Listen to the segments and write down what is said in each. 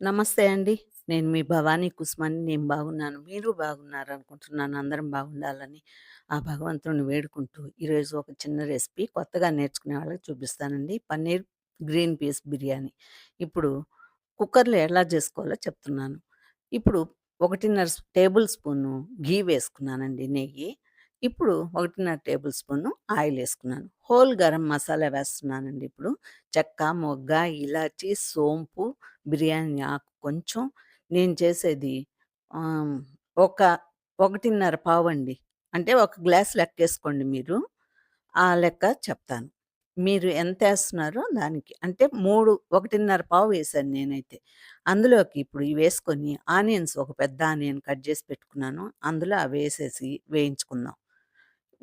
నమస్తే అండి. నేను మీ భవానీ కుస్మాని నేను బాగున్నాను. మీరు బాగున్నారనుకుంటున్నాను. అందరం బాగుండాలని ఆ భగవంతుని వేడుకుంటూ, ఈరోజు ఒక చిన్న రెసిపీ కొత్తగా నేర్చుకునే వాళ్ళకి చూపిస్తానండి. Paneer green peas biryani. ఇప్పుడు కుక్కర్‌లో ఎలా చేసుకోవాలో చెప్తున్నాను. ఇప్పుడు ఒకటిన్నర టేబుల్ స్పూను ఘీ వేసుకున్నానండి నెయ్యి. ఇప్పుడు 1:30 టేబుల్ స్పూన్ ఆయిల్ వేసుకున్నాను హోల్ గరం మసాలా వేస్తున్నానండి ఇప్పుడు. చెక్క, మొగ్గ, ఇలాచి, సోంపు, బిర్యానీ ఆకు కొంచెం. నేను చేసేది ఒక ఒకటిన్నర పావు అండి అంటే ఒక గ్లాస్ లెక్కేసుకోండి మీరు. ఆ లెక్క చెప్తాను. మీరు ఎంతేస్తున్నారో దానికి. అంటే 3 1:30 పావు వేశాను నేనైతే. అందులోకి ఇప్పుడు వేసుకొని ఆనియన్స్ ఒక పెద్ద ఆనియన్ కట్ చేసి పెట్టుకున్నాను. అందులో అవి వేసేసి వేయించుకుందాం.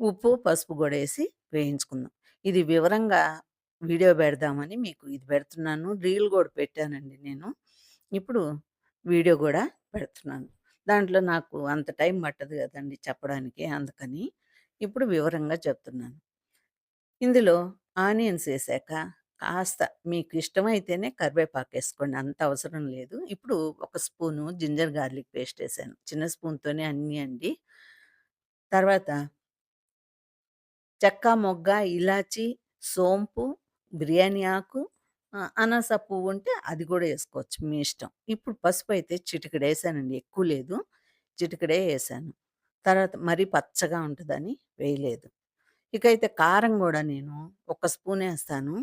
ఉప్పు, పసుపు కూడా వేసి వేయించుకుందాం. ఇది వివరంగా వీడియో పెడదామని మీకు ఇది పెడుతున్నాను. రీల్ కూడా పెట్టానండి నేను. ఇప్పుడు వీడియో కూడా పెడుతున్నాను. దాంట్లో నాకు అంత టైం పట్టదు కదండి చెప్పడానికి. అందుకని ఇప్పుడు వివరంగా చెప్తున్నాను. ఇందులో ఆనియన్స్ వేసాక కాస్త మీకు ఇష్టమైతేనే కరివేపాకు వేసుకోండి అంత అవసరం లేదు. ఇప్పుడు ఒక స్పూను జింజర్ గార్లిక్ పేస్ట్ వేసాను చిన్న స్పూన్‌తోనే అన్నీ అండి. తర్వాత చెక్క, మొగ్గ, ఇలాచి, సోంపు, బిర్యానీ ఆకు, అనాస పువ్వు ఉంటే అది కూడా వేసుకోవచ్చు మీ ఇష్టం. ఇప్పుడు పసుపు అయితే చిటికడే వేసానండి ఎక్కువ లేదు. చిటికడే వేసాను తర్వాత మరీ పచ్చగా ఉంటుందని వేయలేదు. ఇక అయితే కారం కూడా నేను ఒక స్పూనేస్తాను.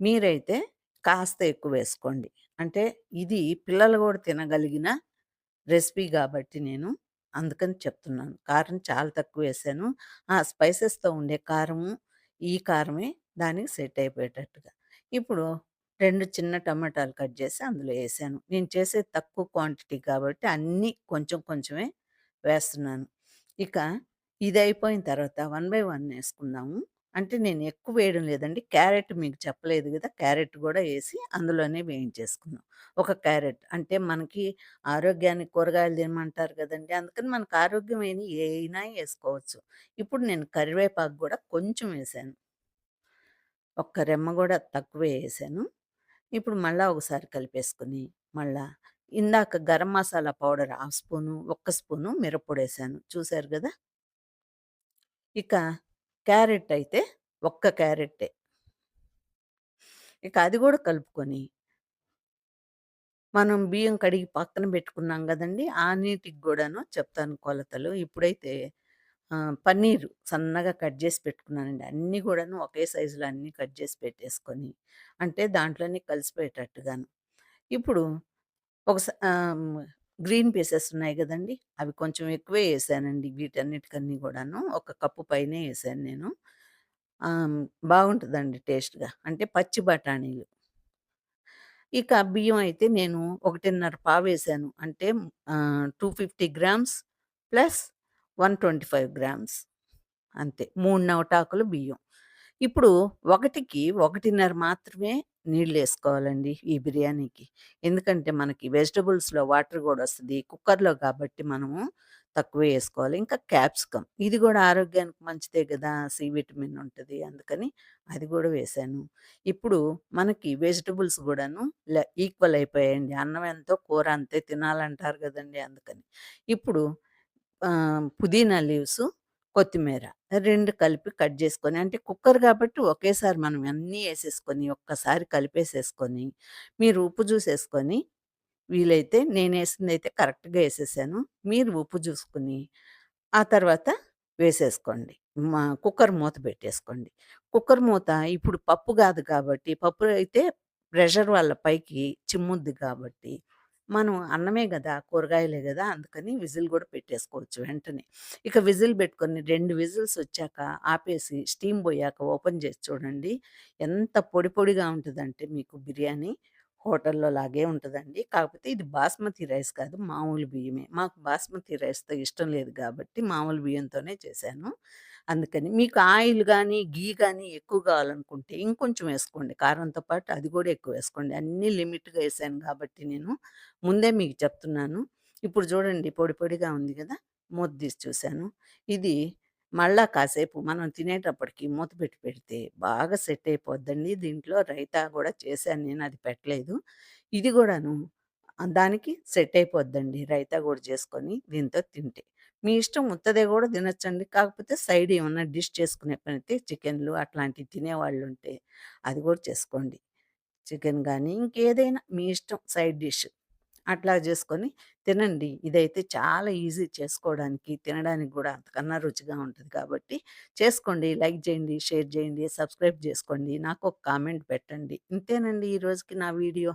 మీరైతే కాస్త ఎక్కువ వేసుకోండి అంటే ఇది పిల్లలు కూడా తినగలిగిన రెసిపీ కాబట్టి నేను అందుకని చెప్తున్నాను. కారం చాలా తక్కువ వేసాను ఆ స్పైసెస్‌తో ఉండే కారము, ఈ కారమే దానికి సెట్ అయిపోయేటట్టుగా. ఇప్పుడు 2 చిన్న టమాటాలు కట్ చేసి అందులో ఏసాను. నేను చేసేది తక్కువ క్వాంటిటీ కాబట్టి అన్నీ కొంచెం కొంచెమే వేస్తున్నాను. ఇక ఇదయిపోయిన తర్వాత వన్ బై వన్ ఏసుకుందాము. అంటే నేను ఎక్కువ వేయడం లేదండి. క్యారెట్ మీకు చెప్పలేదు కదా! క్యారెట్ కూడా వేసి అందులోనే వేయించేసుకున్నాం ఒక క్యారెట్ అంటే మనకి ఆరోగ్యానికి కూరగాయలు తినమంటారు కదండి! అందుకని మనకు ఆరోగ్యమైనయి ఏయినా వేసుకోవచ్చు. ఇప్పుడు నేను కరివేపాకు కూడా కొంచెం వేసాను. ఒక్క రెమ్మ కూడా తక్కువే వేసాను. ఇప్పుడు మళ్ళా ఒకసారి కలిపేసుకుని మళ్ళా ఇందాక garam masala powder half spoon, ఒక్క స్పూను మిరప్పొడేసాను. చూశారు కదా! ఇక క్యారెట్ అయితే ఒక్క క్యారెట్టే. ఇక అది కూడా కలుపుకొని మనం బియ్యం కడిగి పక్కన పెట్టుకున్నాం కదండి ఆ నీటికి కూడాను చెప్తాను కొలతలు. ఇప్పుడైతే పన్నీరు సన్నగా కట్ చేసి పెట్టుకున్నానండి. అన్నీ కూడాను ఒకే సైజులో అన్నీ కట్ చేసి పెట్టేసుకొని, అంటే దాంట్లోనే కలిసిపోయేటట్టుగాను. ఇప్పుడు ఒక గ్రీన్ పీసెస్ ఉన్నాయి కదండి అవి కొంచెం ఎక్కువే వేసానండి వీటన్నిటికన్నీ కూడాను ఒక కప్పు పైనే వేసాను నేను. బాగుంటుందండి టేస్ట్‌గా. అంటే పచ్చి బఠానీలు ఇక బియ్యం అయితే నేను ఒకటిన్నర పావు వేసాను అంటే two fifty grams plus 125 grams అంతే. మూడు నవటాకులు బియ్యం. ఇప్పుడు ఒకటికి 1:30 మాత్రమే నీళ్ళు వేసుకోవాలండి ఈ బిర్యానీకి. ఎందుకంటే మనకి వెజిటబుల్స్‌లో వాటర్ కూడా వస్తుంది కుక్కర్‌లో కాబట్టి మనము తక్కువే వేసుకోవాలి ఇంకా క్యాప్సికమ్ ఇది కూడా ఆరోగ్యానికి మంచిదే కదా సి విటమిన్ ఉంటుంది అందుకని అది కూడా వేశాను. ఇప్పుడు మనకి వెజిటబుల్స్ కూడాను ఈక్వల్ అయిపోయాయండి. అన్నం ఎంతో కూర అంతే తినాలంటారు కదండి అందుకని. ఇప్పుడు పుదీనా లీవ్స్ కొత్తిమీర రెండు కలిపి కట్ చేసుకొని అంటే కుక్కర్ కాబట్టి ఒకేసారి మనం అన్నీ వేసేసుకొని ఒక్కసారి కలిపేసేసుకొని, మీరు ఉప్పు చూసేసుకొని వీలైతే నేను వేసింది అయితే కరెక్ట్‌గా వేసేసాను మీరు ఉప్పు చూసుకుని ఆ తర్వాత వేసేసుకోండి. మా కుక్కర్ మూత పెట్టేసుకోండి. కుక్కర్ మూత ఇప్పుడు పప్పు కాదు కాబట్టి, పప్పు అయితే ప్రెషర్ వాళ్ళ పైకి చిమ్ముద్ది కాబట్టి, మనం అన్నమే కదా కూరగాయలే కదా అందుకని విజిల్ కూడా పెట్టేసుకోవచ్చు వెంటనే. ఇక విజిల్ పెట్టుకొని రెండు విజిల్స్ వచ్చాక ఆపేసి స్టీమ్ పోయాక ఓపెన్ చేసి చూడండి. ఎంత పొడి పొడిగా ఉంటుందంటే మీకు బిర్యానీ హోటల్‌లో లాగే ఉంటదండి. కాకపోతే ఇది బాస్మతి రైస్ కాదు. మామూలు బియ్యమే. మాకు బాస్మతి రైస్‌తో ఇష్టం లేదు కాబట్టి మామూలు బియ్యంతోనే చేశాను. అందుకని మీకు ఆయిల్ కానీ ఘీ కానీ ఎక్కువ కావాలనుకుంటే ఇంకొంచెం వేసుకోండి కారంతో పాటు అది కూడా ఎక్కువ వేసుకోండి అన్నీ లిమిట్‌గా వేసాను కాబట్టి నేను ముందే మీకు చెప్తున్నాను. ఇప్పుడు చూడండి పొడి పొడిగా ఉంది కదా మూత తీసి చూశాను. ఇది మళ్ళా కాసేపు మనం తినేటప్పటికి మూత పెట్టి పెడితే బాగా సెట్ అయిపోద్దండి. దీంట్లో రైతా కూడా చేశాను నేను అది పెట్టలేదు. ఇది కూడాను దానికి సెట్ అయిపోద్దండి. రైతా కూడా చేసుకొని దీంతో తింటే. మీ ఇష్టం ఉత్తదే కూడా తినొచ్చండి. కాకపోతే సైడ్ ఏమన్నా డిష్ చేసుకునే పనైతే చికెన్‌లు అట్లాంటివి తినేవాళ్ళుంటే అది కూడా చేసుకోండి. చికెన్ కానీ ఇంకేదైనా మీ ఇష్టం సైడ్ డిష్. అట్లా చేసుకొని తినండి. ఇదైతే చాలా ఈజీ చేసుకోవడానికి, తినడానికి కూడా అంతకన్నా రుచిగా ఉంటుంది కాబట్టి చేసుకోండి. లైక్ చేయండి షేర్ చేయండి సబ్స్క్రైబ్ చేసుకోండి నాకు ఒక కామెంట్ పెట్టండి. ఇంతేనండి ఈ రోజుకి నా వీడియో.